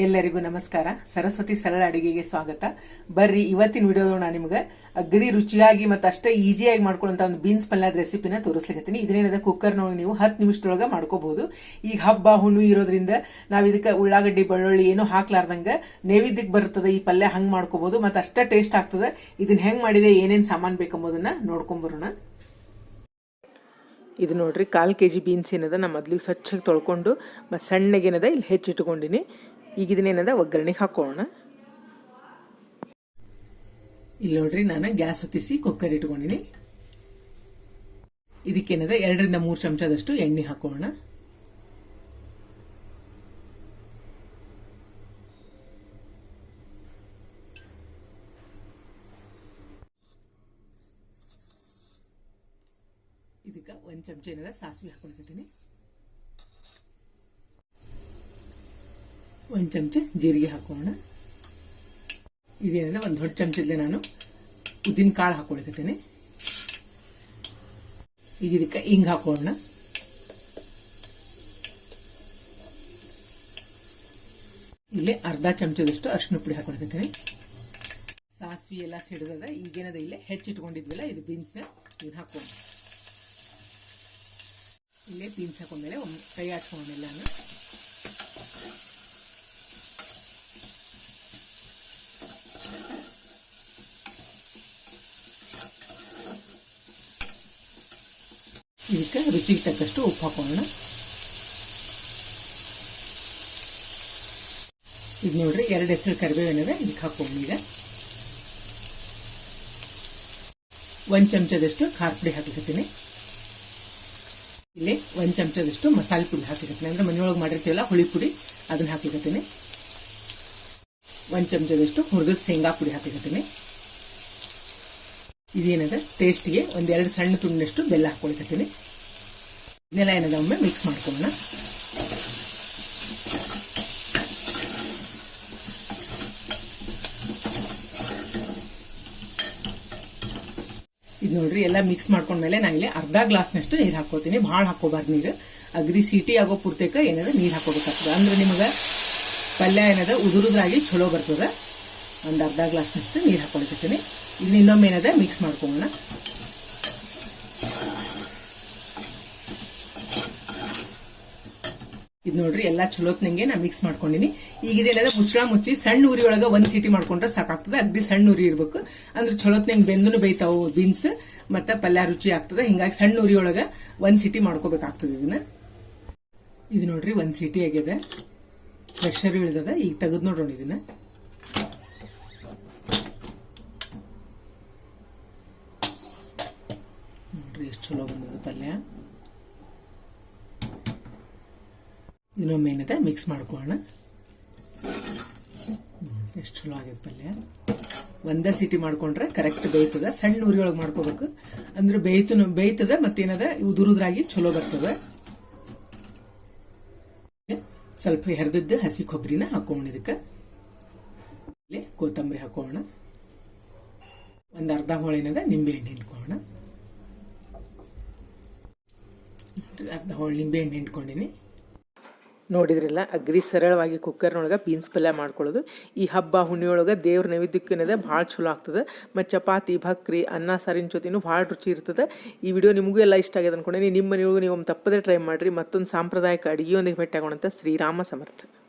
ಎಲ್ಲರಿಗೂ ನಮಸ್ಕಾರ. ಸರಸ್ವತಿ ಸರಳ ಅಡುಗೆಗೆ ಸ್ವಾಗತ. ಬರ್ರಿ, ಇವತ್ತಿನ ವಿಡಿಯೋದೊಳಗೆ ನಾನು ನಿಮ್ಗೆ ಅಗದಿ ರುಚಿಯಾಗಿ ಮತ್ತು ಅಷ್ಟೇ ಈಸಿಯಾಗಿ ಮಾಡ್ಕೊಳ್ಳೋಂಥ ಒಂದು ಬೀನ್ಸ್ ಪಲ್ಯದ ರೆಸಿಪಿನ ತೋರಿಸ್ಲಿಕತ್ತೀನಿ. ಇದನ್ನೇನದ ಕುಕ್ಕರ್ನೊಳಗೆ ನೀವು ಹತ್ತು ನಿಮಿಷದೊಳಗೆ ಮಾಡ್ಕೋಬಹುದು ಈಗ ಹಬ್ಬ, ಹುಣ್ಣು ಇರೋದ್ರಿಂದ ನಾವು ಇದಕ್ಕೆ ಉಳ್ಳಾಗಡ್ಡಿ, ಬೆಳ್ಳುಳ್ಳಿ ಏನೂ ಹಾಕ್ಲಾರ್ದಂಗೆ ನೈವೇದ್ಯಕ್ಕೆ ಬರ್ತದೆ ಈ ಪಲ್ಯ ಹಂಗೆ ಮಾಡ್ಕೋಬಹುದು ಮತ್ತು ಅಷ್ಟೇ ಟೇಸ್ಟ್ ಆಗ್ತದೆ. ಇದನ್ನ ಹೆಂಗೆ ಮಾಡಿದೆ, ಏನೇನು ಸಾಮಾನು ಬೇಕೆಂಬುದನ್ನು ನೋಡ್ಕೊಂಬರೋಣ ಇದು ನೋಡ್ರಿ, ಕಾಲು ಕೆ ಜಿ ಬೀನ್ಸ್ ಏನದ ನಾ ಮೊದ್ಲಿಗೆ ಸ್ವಚ್ಛಗೆ ತೊಳ್ಕೊಂಡು ಮತ್ತು ಸಣ್ಣಗೇನದ ಇಲ್ಲಿ ಹೆಚ್ಚಿಟ್ಕೊಂಡಿನಿ ಈಗ ಒಗ್ಗರಣೆಗೆ ಹಾಕೋಣ. ಇಲ್ಲಿ ನೋಡ್ರಿ, ನಾನು ಗ್ಯಾಸ್ ಹೊತ್ತಿಸಿ ಕುಕ್ಕರ್ ಇಟ್ಕೊಂಡಿನಿ. ಇದಕ್ಕೇನದ ಎರಡರಿಂದ ಮೂರು ಚಮಚದಷ್ಟು ಎಣ್ಣೆ ಹಾಕೋಣ. ಇದಕ್ಕೆ ಒಂದು ಚಮಚ ಏನದ? ಸಾಸಿವೆ ಹಾಕೊಳ್ತಿದ್ದೀನಿ ಒಂದು ಚಮಚ ಜೀರಿಗೆ ಹಾಕೋಣ. ಇದೇನದ ಒಂದು ದೊಡ್ಡ ಚಮಚದಲ್ಲಿ ನಾನು ಉದ್ದಿನ ಕಾಳು ಹಾಕೊಳ್ತಿದ್ದೀನಿ. ಈಗ ಇದಕ್ಕೆ ಹಿಂಗೆ ಹಾಕೋಣ. ಇಲ್ಲಿ ಅರ್ಧ ಚಮಚದಷ್ಟು ಅರಿಶಿನ ಪುಡಿ ಹಾಕೊಳ್ತಿದ್ದೀನಿ. ಸಾಸಿವೆ ಎಲ್ಲ ಸಿಡಿದದ, ಈಗೇನದ ಇಲ್ಲೇ ಹೆಚ್ಚಿಟ್ಕೊಂಡಿದ್ವಲ್ಲ ಇದು ಬೀನ್ಸ್ ಇದನ್ನ ಹಾಕೋಣ. ಇಲ್ಲೇ ಬೀನ್ಸ್ ಹಾಕೊಂಡ್ಮೇಲೆ ಒಂದು ಕೈ ಹಾಕ್ಕೊಂಡೆಲ್ಲಾನು ಇದಕ್ಕೆ ರುಚಿಗೆ ತಕ್ಕಷ್ಟು ಉಪ್ಪು ಹಾಕೋಣ. ಇದು ನೋಡ್ರಿ ಎರಡು ಹೆಸರು ಕರಿಬೇವು ಏನಿದೆ ಇದಕ್ಕೆ ಹಾಕೋಣ ಈಗ. ಒಂದು ಚಮಚದಷ್ಟು ಖಾರ ಪುಡಿ ಹಾಕಲಿಕತ್ತೀನಿ ಇಲ್ಲಿ ಒಂದು ಚಮಚದಷ್ಟು ಮಸಾಲೆ ಪುಡಿ ಹಾಕಲಿಕತ್ತೀನಿ ಅಂದ್ರೆ ಮನೆಯೊಳಗೆ ಮಾಡಿರ್ತೀವಲ್ಲ ಹುಳಿ ಪುಡಿ, ಅದನ್ನ ಹಾಕಲಿಕತ್ತೀನಿ ಒಂದು ಚಮಚದಷ್ಟು ಹುರಿದ ಶೇಂಗಾ ಪುಡಿ ಹಾಕಲಿಕತ್ತೀನಿ ಇದೇನದ ಟೇಸ್ಟಿಗೆ ಒಂದೆರಡು ಸಣ್ಣ ತುಂಡಿನಷ್ಟು ಬೆಲ್ಲ ಹಾಕೊಳಿಕತ್ತೀನಿ ಇದನ್ನೆಲ್ಲ ಏನದ ಒಮ್ಮೆ ಮಿಕ್ಸ್ ಮಾಡ್ಕೊಳ್ಳೋಣ. ಇದು ನೋಡ್ರಿ, ಎಲ್ಲ ಮಿಕ್ಸ್ ಮಾಡ್ಕೊಂಡ್ಮೇಲೆ ನಾನು ಇಲ್ಲಿ ಅರ್ಧ ಗ್ಲಾಸ್ನಷ್ಟು ನೀರು ಹಾಕೋತೀನಿ ಭಾಳ ಹಾಕೋಬಾರ್ದು ನೀರು. ಅಗ್ರಿ ಸಿಟಿ ಆಗೋ ಪೂರ್ತಿಕ ಏನಾದ್ರೂ ನೀರು ಹಾಕೋಬೇಕಾಗ್ತದೆ ಅಂದ್ರೆ ನಿಮಗೆ ಪಲ್ಯ ಏನದ? ಉದುರುದ್ರಾಗಿ ಚಲೋ ಬರ್ತದ. ಒಂದು ಅರ್ಧ ಗ್ಲಾಸ್ನಷ್ಟು ನೀರು ಹಾಕೊಳ್ತೀನಿ ಇಲ್ಲಿ ಇನ್ನೊಮ್ಮೆ ಏನದ? ಮಿಕ್ಸ್ ಮಾಡ್ಕೊಳ್ಳೋಣ. ಇದು ನೋಡ್ರಿ, ಎಲ್ಲಾ ಚಲೋತ್ನಂಗೆ ನಾ ಮಿಕ್ಸ್ ಮಾಡ್ಕೊಂಡಿನಿ. ಈಗ ಇದೆಲ್ಲ ಮುಚ್ಚಳ ಮುಚ್ಚಿ ಸಣ್ಣ ಉರಿ ಒಳಗ ಒಂದ್ ಸೀಟಿ ಮಾಡ್ಕೊಂಡ್ರೆ ಸಾಕಾಗ್ತದೆ. ಅಗ್ದಿ ಸಣ್ಣ ಉರಿ ಇರ್ಬೇಕು. ಅಂದ್ರೆ ಚಲೋತ್ನಂಗೆ ಬೆಂದನು ಬೇಯ್ತಾವು ಬೀನ್ಸ್ ಮತ್ತೆ ಪಲ್ಯ ರುಚಿ ಆಗ್ತದೆ. ಹಿಂಗಾಗಿ ಸಣ್ಣ ಉರಿ ಒಳಗ ಒಂದ್ ಸೀಟಿ ಮಾಡ್ಕೋಬೇಕಾಗ್ತದೆ ಇದನ್ನ. ಇದು ನೋಡ್ರಿ, ಒಂದು ಸೀಟಿ ಆಗ್ಯದ ಪ್ರೆಷರ್ ಇಳಿದದ, ಈಗ ತೆಗೆದು ನೋಡೋಣ ಇದನ್ನ. ನೋಡ್ರಿ ಎಷ್ಟು ಚಲೋ ಬಂದದ ಪಲ್ಯ. ಇನ್ನೊಮ್ಮೆ ಏನಿದೆ ಮಿಕ್ಸ್ ಮಾಡ್ಕೊಳ್ಳೋಣ. ಎಷ್ಟು ಚಲೋ ಆಗ್ಯದ ಪಲ್ಯ. ಒಂದೇ ಸಿಟಿ ಮಾಡ್ಕೊಂಡ್ರೆ ಕರೆಕ್ಟ್ ಬೇಯ್ತದ. ಸಣ್ಣ ಉರಿ ಒಳಗೆ ಮಾಡ್ಕೋಬೇಕು. ಅಂದ್ರೆ ಬೇಯ್ತು ಬೇಯ್ತದ ಮತ್ತೇನದ? ಉದುರುದ್ರಾಗಿ ಚಲೋ ಬರ್ತದ. ಸ್ವಲ್ಪ ಹೆರ್ದದ್ದು ಹಸಿ ಕೊಬ್ಬರಿನ ಹಾಕೋಣ ಇದಕ್ಕೆ. ಕೊತ್ತಂಬರಿ ಹಾಕೋಣ. ಒಂದು ಅರ್ಧ ಹೋಳಿನದ ನಿಂಬೆ ಹಣ್ಣು ಹಿಂಡ್ಕೋಣ. ಅರ್ಧ ಹೋಳಿ ನಿಂಬೆ ಹಣ್ಣು ಹಿಂಡ್ಕೊಂಡಿನಿ. ನೋಡಿದ್ರಲ್ಲ? ಅಗ್ರಿ ಸರಳವಾಗಿ ಕುಕ್ಕರ್ನೊಳಗೆ ಬೀನ್ಸ್ ಪಲ್ಯ ಮಾಡ್ಕೊಳ್ಳೋದು. ಈ ಹಬ್ಬ ಹುಣ್ಣಿಯೊಳಗೆ ದೇವ್ರ ನೈವೇದ್ಯಕ್ಕೇನದ ಭಾಳ ಚಲೋ ಆಗ್ತದೆ. ಮತ್ತು ಚಪಾತಿ, ಭಕ್ರಿ, ಅನ್ನ, ಸಾರಿನ ಜೊತೆನೂ ಭಾಳ ರುಚಿ ಇರ್ತದೆ. ಈ ವಿಡಿಯೋ ನಿಮಗೂ ಎಲ್ಲ ಇಷ್ಟ ಆಗಿದೆ ಅಂದ್ಕೊಂಡೆ ನಿಮ್ಮ ಮನೆಯೊಳಗೆ ನೀವು ಒಂದು ತಪ್ಪದೇ ಟ್ರೈ ಮಾಡಿರಿ. ಮತ್ತೊಂದು ಸಾಂಪ್ರದಾಯಿಕ ಅಡುಗೆಯೊಂದಿಗೆ ಭೇಟಿ ಆಗೋಣಂತ ಶ್ರೀರಾಮ ಸಮರ್ಥ.